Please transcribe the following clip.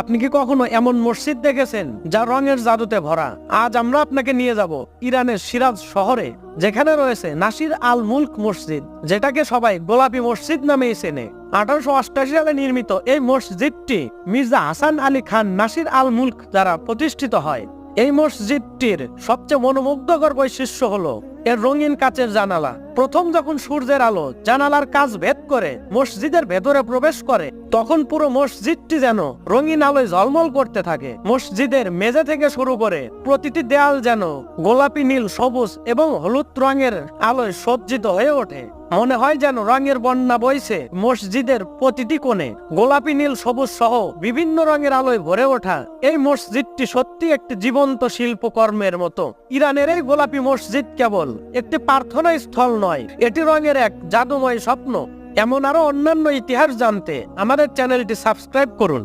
আপনি কি কখনো এমন মসজিদ দেখেছেন যা রঙের জাদুতে ভরা? আজ আমরা আপনাকে নিয়ে যাব ইরানের সিরাজ শহরে, যেখানে রয়েছে নাসির আল মুলক মসজিদ, যেটাকে সবাই গোলাপি মসজিদ নামেই চেনে। আঠারোশো সালে নির্মিত এই মসজিদটি মির্জা হাসান আলী খান নাসির আল মুলক দ্বারা প্রতিষ্ঠিত হয়। এই মসজিদটির সবচেয়ে মনোমুগ্ধকর বৈশিষ্ট্য হলো, এর রঙিন কাচের জানালা প্রথম যখন সূর্যের আলো জানালার কাজ ভেদ করে মসজিদের ভেতরে প্রবেশ করে, তখন পুরো মসজিদটি যেন রঙিন আলোয় ঝলমল করতে থাকে। মসজিদের মেঝে থেকে শুরু করে প্রতিটি দেয়াল যেন গোলাপি, নীল, সবুজ এবং হলুদ রঙের আলোয় সজ্জিত হয়ে ওঠে। মনে হয় যেন রঙের বন্যা বইছে মসজিদের প্রতিটি কোণে। গোলাপি, নীল, সবুজ সহ বিভিন্ন রঙের আলোয় ভরে ওঠা এই মসজিদটি সত্যি একটি জীবন্ত শিল্পকর্মের মতো। ইরানের এই গোলাপি মসজিদ কেবল একটি প্রার্থনা স্থল নয়, এটি রঙের এক জাদুময় স্বপ্ন। এমন আরও অন্যান্য ইতিহাস জানতে আমাদের চ্যানেলটি সাবস্ক্রাইব করুন।